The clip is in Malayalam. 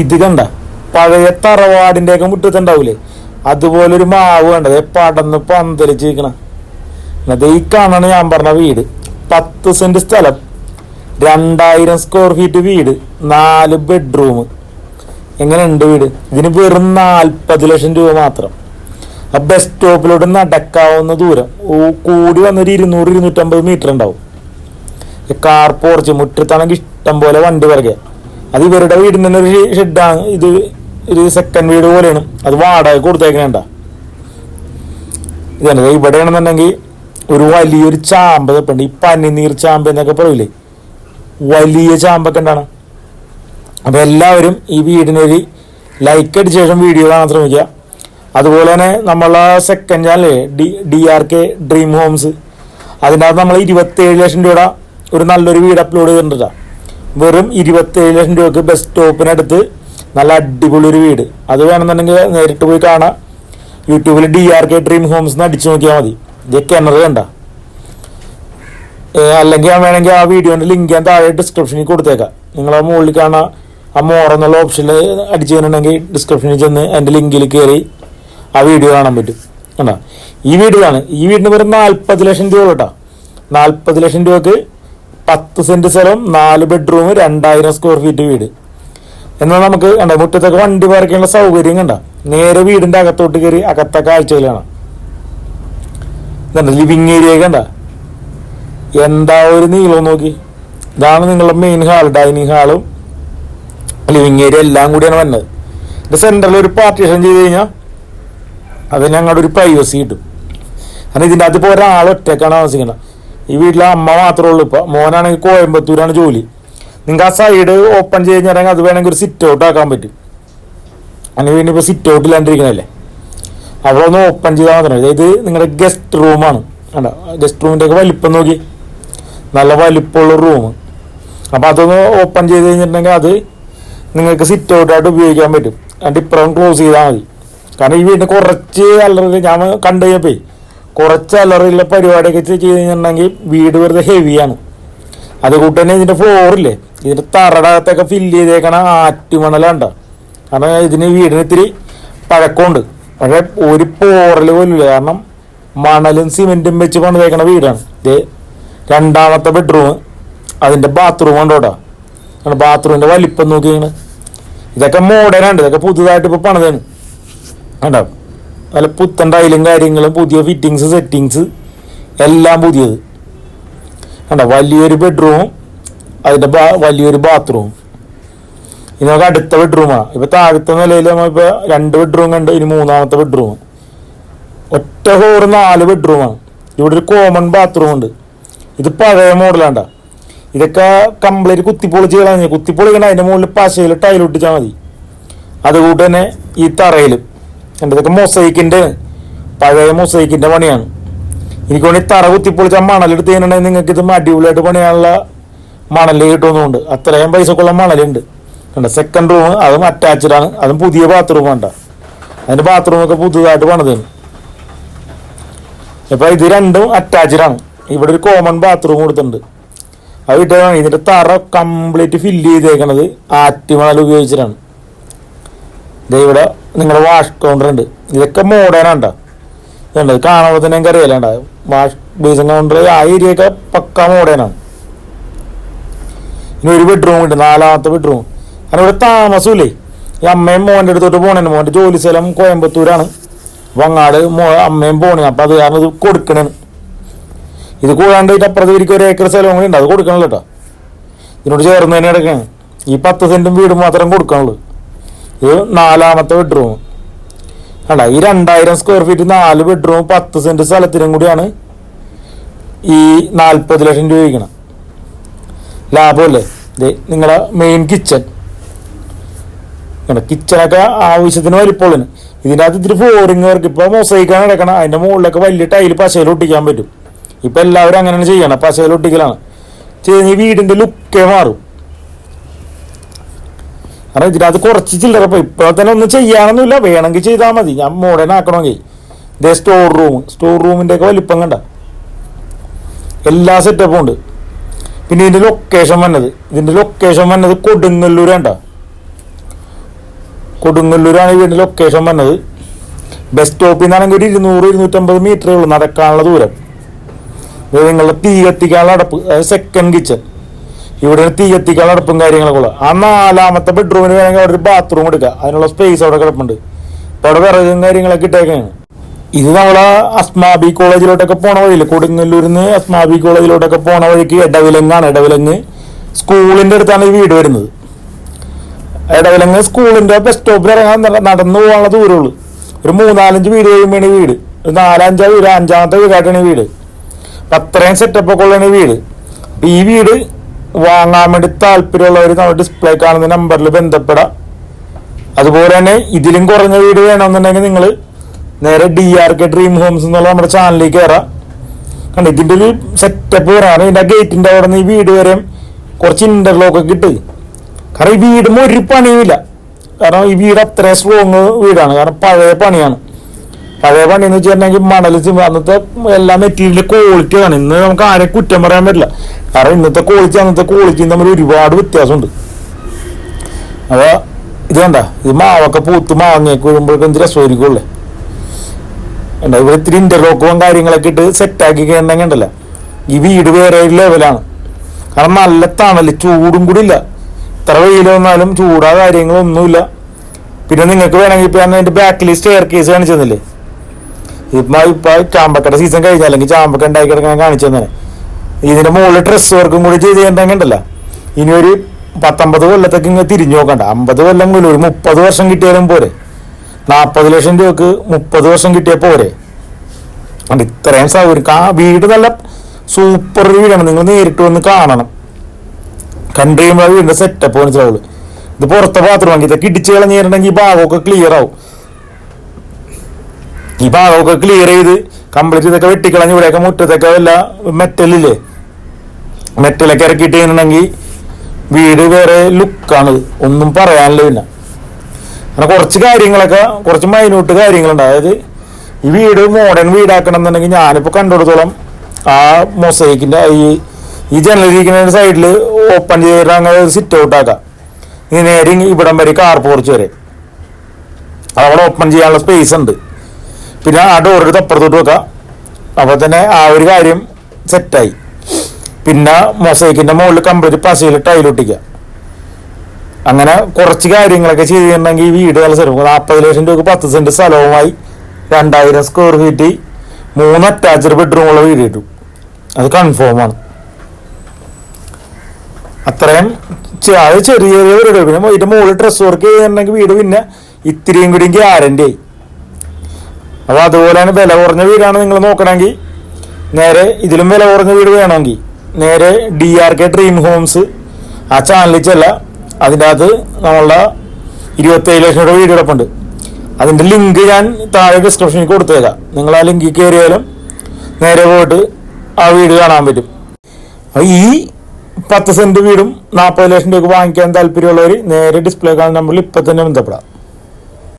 ഇത് കണ്ട പഴയ തറവാടിന്റെ ഒക്കെ മുറ്റത്തുണ്ടാവൂലേ? അതുപോലെ ഒരു മാവ് കണ്ടത്. പടന്ന് പന്തലിച്ചിരിക്കണ. എന്നത് ഈ കാണാണ് ഞാൻ പറഞ്ഞ വീട്. പത്ത് സെന്റ് സ്ഥലം. രണ്ടായിരം സ്ക്വയർ ഫീറ്റ് വീട്. നാല് ബെഡ്റൂം എങ്ങനെയുണ്ട് വീട്? ഇതിന് വെറും നാൽപ്പത് ലക്ഷം രൂപ മാത്രം. ആ ബസ് സ്റ്റോപ്പിലോട്ട് നടക്കാവുന്ന ദൂരം കൂടി വന്നൊരു ഇരുന്നൂറ് ഇരുന്നൂറ്റമ്പത് മീറ്റർ ഉണ്ടാവും. കാർ പോർച്ച് മുറ്റത്താണെങ്കിൽ ഇഷ്ടം പോലെ വണ്ടി പറയുക അത് ഇവരുടെ വീടിന് തന്നെ ഒരു ഷെഡാണ് ഇത് ഒരു സെക്കൻഡ് വീട് പോലെയാണ്. അത് വാടക കൊടുത്തേക്കണേണ്ട. ഇതാണ് ഇവിടെയാണെന്നുണ്ടെങ്കിൽ ഒരു വലിയൊരു ചാമ്പ തപ്പുണ്ട്. ഈ പനിനീർ ചാമ്പ് എന്നൊക്കെ പറയൂലേ? വലിയ ചാമ്പൊക്കെ ഉണ്ടാണ്. അപ്പൊ എല്ലാവരും ഈ വീടിനൊരു ലൈക്ക് അടിച്ച ശേഷം വീഡിയോ കാണാൻ ശ്രമിക്കുക. അതുപോലെ തന്നെ നമ്മളെ second channel D D R K dream homes അതിനകത്ത് നമ്മൾ ഇരുപത്തേഴ് ലക്ഷം രൂപയുടെ ഒരു നല്ലൊരു വീട് അപ്ലോഡ് ചെയ്തിട്ടുണ്ട് വെറും ഇരുപത്തേഴ് ലക്ഷം രൂപക്ക് ബസ് സ്റ്റോപ്പിനടുത്ത് നല്ല അടിപൊളി ഒരു വീട്. അത് വേണമെന്നുണ്ടെങ്കിൽ നേരിട്ട് പോയി കാണാം. യൂട്യൂബിൽ D R K dream homes എന്ന് അടിച്ചു നോക്കിയാൽ മതി. ഇത് കിണർ കണ്ട. അല്ലെങ്കിൽ വേണമെങ്കിൽ ആ വീഡിയോന്റെ ലിങ്ക് ഞാൻ താഴെ ഡിസ്ക്രിപ്ഷനിൽ കൊടുത്തേക്കാം. നിങ്ങൾ ആ മുകളിൽ കാണാൻ ആ മോർ എന്നുള്ള ഓപ്ഷനിൽ അടിച്ചു തന്നെ ഡിസ്ക്രിപ്ഷനിൽ ചെന്ന് എന്റെ ലിങ്കിൽ കയറി ആ വീഡിയോ കാണാൻ പറ്റും. കണ്ടോ? ഈ വീടാണ് ഈ വീടിന് വെറും നാൽപ്പത് ലക്ഷം രൂപ കേട്ടോ നാൽപ്പത് ലക്ഷം രൂപക്ക് പത്ത് സെന്റ് സ്ഥലം നാല് ബെഡ്റൂം രണ്ടായിരം സ്ക്വയർ ഫീറ്റ് വീട്. എന്നാൽ നമുക്ക് കണ്ട മുറ്റത്തൊക്കെ വണ്ടി പാർക്കാനുള്ള സൗകര്യം കണ്ട? നേരെ വീടിന്റെ അകത്തോട്ട് കയറി അകത്തെ കാഴ്ചയിലാണ് ഇതുണ്ട് ലിവിങ് ഏരിയ കണ്ട? എന്താ ഒരു നീളം നോക്കി. ഇതാണ് നിങ്ങളുടെ മെയിൻ ഹാൾ ഡൈനിങ് ഹാളും ലിവിങ് ഏരിയ എല്ലാം കൂടിയാണ് വന്നത്. ഇത് സെന്ററിൽ ഒരു പാർട്ടീഷൻ ചെയ്ത് കഴിഞ്ഞാൽ അത് ഞങ്ങളുടെ ഒരു പ്രൈവസി കിട്ടും. കാരണം ഇതിന്റെ ഒരാൾ ഒറ്റക്കാണ് താമസിക്കുന്നത്. ഈ വീട്ടിലെ അമ്മ മാത്രമേ ഉള്ളൂ ഇപ്പൊ. മോനാണെങ്കിൽ കോയമ്പത്തൂരാണ് ജോലി. നിങ്ങൾക്ക് ആ സൈഡ് ഓപ്പൺ ചെയ്ത് കഴിഞ്ഞാൽ അത് വേണമെങ്കിൽ ഒരു സിറ്റ് ഔട്ട് ആക്കാൻ പറ്റും. അങ്ങനെ വേണ്ടി ഇപ്പോൾ സിറ്റ് ഔട്ട് ഇല്ലാണ്ടിരിക്കണല്ലേ? അവിടെ ഒന്ന് ഓപ്പൺ ചെയ്താൽ മാത്രം അതായത് നിങ്ങളുടെ ഗസ്റ്റ് റൂമാണ് കണ്ടോ? ഗസ്റ്റ് റൂമിന്റെ ഒക്കെ വലിപ്പം നോക്കി. നല്ല വലിപ്പമുള്ള റൂം അപ്പോൾ അതൊന്ന് ഓപ്പൺ ചെയ്ത് കഴിഞ്ഞിട്ടുണ്ടെങ്കിൽ അത് നിങ്ങൾക്ക് സിറ്റ് ഔട്ടായിട്ട് ഉപയോഗിക്കാൻ പറ്റും. അതിന്റെ ഇപ്പുറം ക്ലോസ് ചെയ്താൽ മതി. കാരണം ഈ വീടിന് കുറച്ച് അല്ലറ ഞാൻ കണ്ടു കഴിഞ്ഞപ്പോ കുറച്ച് അലറിയുള്ള പരിപാടിയൊക്കെ ചെയ്ത് കഴിഞ്ഞിട്ടുണ്ടെങ്കിൽ വീട് വെറുതെ ഹെവിയാണ്. അതുകൂട്ട് തന്നെ ഇതിന്റെ ഫ്ലോറില്ലേ ഇതിന്റെ തറടകത്തൊക്കെ ഫില്ല് ചെയ്തേക്കണ ആറ്റുമണലുണ്ട കാരണം ഇതിന് വീടിന് ഇത്തിരി പഴക്കമുണ്ട്. പക്ഷെ ഒരു പോറൽ പോലും ഇല്ല. കാരണം മണലും സിമെന്റും വെച്ച് പണിതേക്കണ വീടാണ്. ഇത് രണ്ടാമത്തെ ബെഡ്റൂം അതിന്റെ ബാത്റൂം ഉണ്ട് കേട്ടോ ബാത്റൂമിന്റെ വലിപ്പം നോക്കിയാണ് ഇതൊക്കെ മോഡേൺ ആണ്. ഇതൊക്കെ പുതുതായിട്ട് ഇപ്പോൾ പണിതാണ് കണ്ടോ? നല്ല പുത്തൻ ടൈലും കാര്യങ്ങളും പുതിയ ഫിറ്റിങ്സ് സെറ്റിങ്സ് എല്ലാം പുതിയത്. കണ്ട വലിയൊരു ബെഡ്റൂമും അതിന്റെ ബാ- വലിയൊരു ബാത്റൂം ഇനി നമുക്ക് അടുത്ത ബെഡ്റൂമാണ് ഇപ്പൊ താഴത്തെ നിലയിൽ നമ്മളിപ്പോ രണ്ട് ബെഡ്റൂം കണ്ട് ഇനി മൂന്നാമത്തെ ബെഡ്റൂം ഒറ്റ ഫ്ലോർ നാല് ബെഡ്റൂമാണ് ഇവിടെ ഒരു കോമൺ ബാത്റൂം ഉണ്ട്. ഇത് പഴയ മോഡലാണ്ട ഇതൊക്കെ കംപ്ലീറ്റ് കുത്തിപ്പൊളിച്ച് കളഞ്ഞു കുത്തിപ്പൊളിക്കണ അതിന്റെ മുകളിൽ പശയിൽ ടൈലൊട്ടിച്ചാൽ മതി. അതുകൂട്ട് തന്നെ ഈ തറയിലും. ഇതൊക്കെ മൊസൈക്കിന്റെ പഴയ മൊസൈക്കിന്റെ പണിയാണ്. എനിക്ക് വേണ്ടി തറ കുത്തിപ്പൊളിച്ച മണലെടുത്ത് കഴിഞ്ഞിട്ടുണ്ടെങ്കിൽ നിങ്ങൾക്ക് ഇത് അടിപൊളിയായിട്ട് പണിയാനുള്ള മണൽ കിട്ടുന്നുണ്ട് അത്രയും പൈസക്കുള്ള മണലുണ്ട്. കണ്ട? സെക്കൻഡ് റൂം അതും അറ്റാച്ച്ഡ് ആണ്. അതും പുതിയ ബാത്റൂം വേണ്ട അതിന്റെ ബാത്റൂം ഒക്കെ പുതുതായിട്ട് പണിതാണ് അപ്പൊ ഇത് രണ്ടും അറ്റാച്ച്ഡ് ആണ്. ഇവിടെ ഒരു കോമൺ ബാത്റൂം കൊടുത്തിട്ടുണ്ട്. അത് കിട്ടിയതാണ് ഇതിന്റെ തറ കംപ്ലീറ്റ് ഫില്ല് ചെയ്തേക്കണത് ആറ്റുമണൽ ഉപയോഗിച്ചിട്ടാണ്. ഇവിടെ നിങ്ങളുടെ വാഷ് കൗണ്ടർ ഉണ്ട്. ഇതൊക്കെ ആണ് ഇതുണ്ട് കാണുമ്പോൾ തന്നെ എനിക്ക് അറിയാലണ്ട വാഷ് ബേസിൻ കൗണ്ടർ ആ ഏരിയ ഒക്കെ പക്ക മോഡേൺ ആണ്. ഇനി ഒരു ബെഡ്റൂം ഉണ്ട് നാലാമത്തെ ബെഡ്റൂം കാരണം ഇവിടെ താമസമില്ലേ? ഈ അമ്മയും മോന്റെ അടുത്തോട്ട് പോണേ മോന്റെ ജോലി സ്ഥലം കോയമ്പത്തൂരാണ്. വങ്ങാട് മോ അമ്മയും പോണേ അപ്പൊ അത് കാരണം ഇത് കൊടുക്കണേ ഇത് കൂടാണ്ട് ഇതിന്റെ അപ്പുറത്ത് ഇരിക്കും ഒരു ഏക്കർ സ്ഥലം കൂടി ഉണ്ട്. അത് കൊടുക്കണല്ലോ കേട്ടോ ഇതിനോട് ചേർന്ന് തന്നെ എടുക്കണം ഈ പത്ത് സെന്റും വീട് മാത്രം കൊടുക്കണുള്ളൂ. ഇത് നാലാമത്തെ ബെഡ്റൂം അല്ല ഈ രണ്ടായിരം സ്ക്വയർ ഫീറ്റ് നാല് ബെഡ്റൂം പത്ത് സെന്റ് സ്ഥലത്തിനും കൂടിയാണ് ഈ നാൽപ്പത് ലക്ഷം രൂപ ചോദിക്കണം ലാഭമല്ലേ? ഇത് നിങ്ങളുടെ മെയിൻ കിച്ചൺ കിച്ചണൊക്കെ ആവശ്യത്തിന് വലിപ്പമുള്ളതിന്. ഇതിന്റെ അകത്ത് ഇത്തിരി ഫ്ലോറിങ് വർക്ക് ഇപ്പോൾ മൊസൈക്കാണ് കിടക്കണം. അതിന്റെ മുകളിലൊക്കെ വലിയ ടൈൽ പശയിൽ ഒട്ടിക്കാൻ പറ്റും. ഇപ്പം എല്ലാവരും അങ്ങനെയാണ് ചെയ്യണം. പശയിൽ ഒട്ടിക്കലാണ്. ചെയ്ത് ഈ വീടിന്റെ ലുക്കേ മാറും. കാരണം ഇതിനകത്ത് കുറച്ച് ചില്ലറ ഇപ്പൊ ഇപ്പോൾ തന്നെ ഒന്നും ചെയ്യാനൊന്നുമില്ല. വേണമെങ്കിൽ ചെയ്താൽ മതി. ഞാൻ മോഡേൺ ആക്കണമെങ്കിൽ. ഇതേ സ്റ്റോർ റൂം സ്റ്റോർ റൂമിന്റെ ഒക്കെ വലിപ്പം കണ്ട. എല്ലാ സെറ്റപ്പും ഉണ്ട്. പിന്നെ ഇതിന്റെ ലൊക്കേഷൻ വന്നത്. ഇതിന്റെ ലൊക്കേഷൻ വന്നത് കൊടുങ്ങല്ലൂർ കണ്ട കൊടുങ്ങല്ലൂരാണ് ഇതിന്റെ ലൊക്കേഷൻ വന്നത്. ബസ് സ്റ്റോപ്പിൽ നിന്നാണെങ്കിൽ ഒരു ഇരുന്നൂറ് ഇരുന്നൂറ്റമ്പത് മീറ്ററേ ഉള്ളൂ നടക്കാനുള്ള ദൂരം. നിങ്ങളുടെ തീ കത്തിക്കാനുള്ള അടപ്പ്. സെക്കൻഡ് കിച്ചൺ ഇവിടെ തീ കത്തിക്കാനുള്ള അടുപ്പും കാര്യങ്ങളൊക്കെ ഉള്ളത്. ആ നാലാമത്തെ ബെഡ്റൂമിന് വേണമെങ്കിൽ അവിടെ ഒരു ബാത്റൂം എടുക്കുക അതിനുള്ള സ്പേസ് അവിടെ കിടപ്പുണ്ട്. അപ്പൊ അവിടെ വിറകും കാര്യങ്ങളൊക്കെ ഇട്ടേക്കാണ്. ഇത് നമ്മളെ അസ്മാബി കോളേജിലോട്ടൊക്കെ പോണ വഴിയില്ല? കൊടുങ്ങല്ലൂരിൽ നിന്ന് അസ്മാബി കോളേജിലോട്ടൊക്കെ പോണ വഴിക്ക് ഇടവിലങ്ങാണ് ഇടവിലങ്ങ് സ്കൂളിന്റെ അടുത്താണ് ഈ വീട് വരുന്നത്. ഇടവിലങ്ങ് സ്കൂളിന്റെ ബസ് സ്റ്റോപ്പിൽ ഇറങ്ങാൻ നടന്നു പോകാനുള്ള ദൂരമുള്ളൂ. ഒരു മൂന്നാലഞ്ച് വീട് കഴിയുമ്പോഴാണ് വീട്. ഒരു നാലഞ്ചാ വീട് അഞ്ചാമത്തെ വീടായിട്ടാണ് വീട്. അപ്പൊ അത്രയും സെറ്റപ്പ് ഒക്കെ ഉള്ളതാണ് വീട്. അപ്പൊ ഈ വീട് വാങ്ങാൻ വേണ്ടി താല്പര്യമുള്ളവർ നമ്മുടെ ഡിസ്പ്ലേ കാണുന്ന നമ്പറിൽ ബന്ധപ്പെടാം. അതുപോലെ തന്നെ ഇതിലും കുറഞ്ഞ വീട് വേണമെന്നുണ്ടെങ്കിൽ നിങ്ങൾ നേരെ D R K dream homes എന്നുള്ള നമ്മുടെ ചാനലിലേക്ക് കയറാം കണ്ട ഇതിന്റെ ഒരു സെറ്റപ്പ് വരാണ് ഇതിന്റെ ഗേറ്റിന്റെ അവിടെ നിന്ന് ഈ വീട് വരെയും കുറച്ച് ഇന്റർലോക്ക് ഒക്കെ ഇട്ട് കാരണം ഈ വീടും ഒരു പണിയുമില്ല. കാരണം ഈ വീട് അത്രയും സ്ട്രോങ് വീടാണ്. കാരണം പഴയ പണിയാണ്. പഴയ പണി എന്ന് വെച്ചിട്ടുണ്ടെങ്കിൽ മണൽ അന്നത്തെ എല്ലാ മെറ്റീരിയലിന്റെ ക്വാളിറ്റി ആണ്. ഇന്ന് നമുക്ക് ആരെ കുറ്റം പറയാൻ പറ്റില്ല. കാരണം ഇന്നത്തെ ക്വാളിറ്റി അന്നത്തെ ക്വാളിറ്റിയും തമ്മിൽ ഒരുപാട് വ്യത്യാസമുണ്ട്. അപ്പൊ ഇത് കണ്ട ഇത് മാവൊക്കെ പൂത്ത് മാങ്ങയൊക്കെ വരുമ്പോഴേക്കും എന്ത് രസമായിരിക്കുമല്ലേ എന്താ ഇവിടെ ഇത്തിരി ഇന്റർലോക്കും കാര്യങ്ങളൊക്കെ ഇട്ട് സെറ്റാക്കി കഴിഞ്ഞെങ്കിൽ ഉണ്ടല്ലോ. ഈ വീട് വേറെ ഒരു ലെവലാണ് കാരണം നല്ല തണൽ ചൂടും കൂടി ഇല്ല. ഇത്ര വെയിൽ വന്നാലും ചൂടാ കാര്യങ്ങളൊന്നുമില്ല. പിന്നെ നിങ്ങൾക്ക് വേണമെങ്കിൽ ഇപ്പൊ ഞാൻ അതിന്റെ ബാക്കിൽ സ്റ്റെയർ കേസ് കാണിച്ചു ഇപ്പൊ ഇപ്പൊ ചാമ്പക്കട സീസൺ കഴിഞ്ഞ അല്ലെങ്കിൽ ചാമ്പക്ക ഉണ്ടാക്കി കിടക്കാൻ കാണിച്ചു തന്നെ. ഇതിന്റെ മുകളിൽ ഡ്രസ് വർക്കും കൂടി ചെയ്ത് കഴിഞ്ഞിട്ടുണ്ടെങ്കിൽ ഉണ്ടല്ലോ. ഇനി ഒരു പത്തൊമ്പത് കൊല്ലത്തേക്ക് ഇങ്ങനെ തിരിഞ്ഞു നോക്കണ്ട. അമ്പത് കൊല്ലം പോലും ഒരു മുപ്പത് വർഷം കിട്ടിയാലും പോരെ. നാൽപ്പത് ലക്ഷം രൂപക്ക് മുപ്പത് വർഷം കിട്ടിയാൽ പോരെ. അത് ഇത്രയും സൗകര്യം. ആ വീട് നല്ല സൂപ്പർ വീടാണ്. നിങ്ങൾ നേരിട്ട് വന്ന് കാണണം. കണ്ടു കഴിയുമ്പോൾ ആ വീടിന്റെ സെറ്റപ്പ് മനസ്സിലാവുള്ളൂ. ഇത് പുറത്തെ ബാത്റൂം ആക്കി. ഇതൊക്കെ ഇടിച്ച് കളഞ്ഞിട്ടുണ്ടെങ്കിൽ ഭാഗമൊക്കെ ക്ലിയർ ആവും. ഈ ഭാഗമൊക്കെ ക്ലിയർ ചെയ്ത് കംപ്ലീറ്റ് ഇതൊക്കെ വെട്ടിക്കളഞ്ഞ് ഇവിടെയൊക്കെ മുറ്റത്തൊക്കെ വല്ല മെറ്റലില്ലേ മെറ്റലൊക്കെ ഇറക്കിയിട്ട് കഴിഞ്ഞിട്ടുണ്ടെങ്കിൽ വീട് വേറെ ലുക്കാണ് ഒന്നും പറയാനില്ല പിന്നെ. അങ്ങനെ കുറച്ച് കാര്യങ്ങളൊക്കെ കുറച്ച് മൈന്യൂട്ട് കാര്യങ്ങളുണ്ട്. അതായത് ഈ വീട് മോഡേൺ വീടാക്കണം എന്നുണ്ടെങ്കിൽ ഞാനിപ്പോൾ കണ്ടുകൊടുത്തോളം ആ മൊസൈക്കിന്റെ ഈ ഈ ജനലിരിക്കുന്ന സൈഡിൽ ഓപ്പൺ ചെയ്തിട്ട് അങ്ങനെ സിറ്റ് ഔട്ട് ആക്കാം. ഇനി നേരെ ഇവിടം വരെ കാർ പോർച്ച് വരെ. അവിടെ ഓപ്പൺ ചെയ്യാനുള്ള സ്പേസ് ഉണ്ട്. പിന്നെ ആ ഡോർ തപ്പുറത്തോട്ട് വെക്കാം. അപ്പോൾ തന്നെ ആ ഒരു കാര്യം സെറ്റായി പിന്നെ മൊസൈക്കിന്റെ മുകളിൽ കംപ്ലീറ്റ് പശയിൽ ടൈലൊട്ടിക്കുക അങ്ങനെ കുറച്ച് കാര്യങ്ങളൊക്കെ ചെയ്തിട്ടുണ്ടെങ്കിൽ ഈ വീട് നല്ല സ്ഥലം നാൽപ്പത് ലക്ഷം രൂപ പത്ത് സെന്റ് സ്ഥലവുമായി രണ്ടായിരം സ്ക്വയർ ഫീറ്റ് മൂന്ന് അറ്റാച്ച്ഡ് ബെഡ്റൂമുള്ള വീട് കിട്ടും. അത് കൺഫേം ആണ്. അത്രയും അത് ചെറിയ ചെറിയ വീടുകൾ. പിന്നെ ഇതിന്റെ മുകളിൽ ഡ്രസ് വർക്ക് ചെയ്യുന്നുണ്ടെങ്കിൽ വീട് പിന്നെ ഇത്തിരിയും കൂടി ഗ്യാരണ്ടി ആയി. അപ്പൊ തന്നെ വില കുറഞ്ഞ വീടാണ് നിങ്ങൾ നോക്കണമെങ്കിൽ. നേരെ ഇതിലും വില കുറഞ്ഞ വീട് വേണമെങ്കിൽ. നേരെ D R K dream homes ആ ചാനലിൽ ചെല്ല അതിന്റെ അകത്ത് നമ്മളുടെ ഇരുപത്തേഴ് ലക്ഷം രൂപ വീട് കിടപ്പുണ്ട്. അതിന്റെ ലിങ്ക് ഞാൻ താഴെ ഡിസ്ക്രിപ്ഷനിൽ കൊടുത്തേക്കാം. നിങ്ങൾ ആ ലിങ്കിൽ കയറിയാലും നേരെ പോയിട്ട് ആ വീട് കാണാൻ പറ്റും. അപ്പോൾ ഈ പത്ത് സെന്റ് വീടും നാൽപ്പത് ലക്ഷം രൂപ വാങ്ങിക്കാൻ താല്പര്യമുള്ളവർ നേരെ ഡിസ്പ്ലേ കാണുന്ന നമ്പറിൽ ഇപ്പം തന്നെ ബന്ധപ്പെടാം.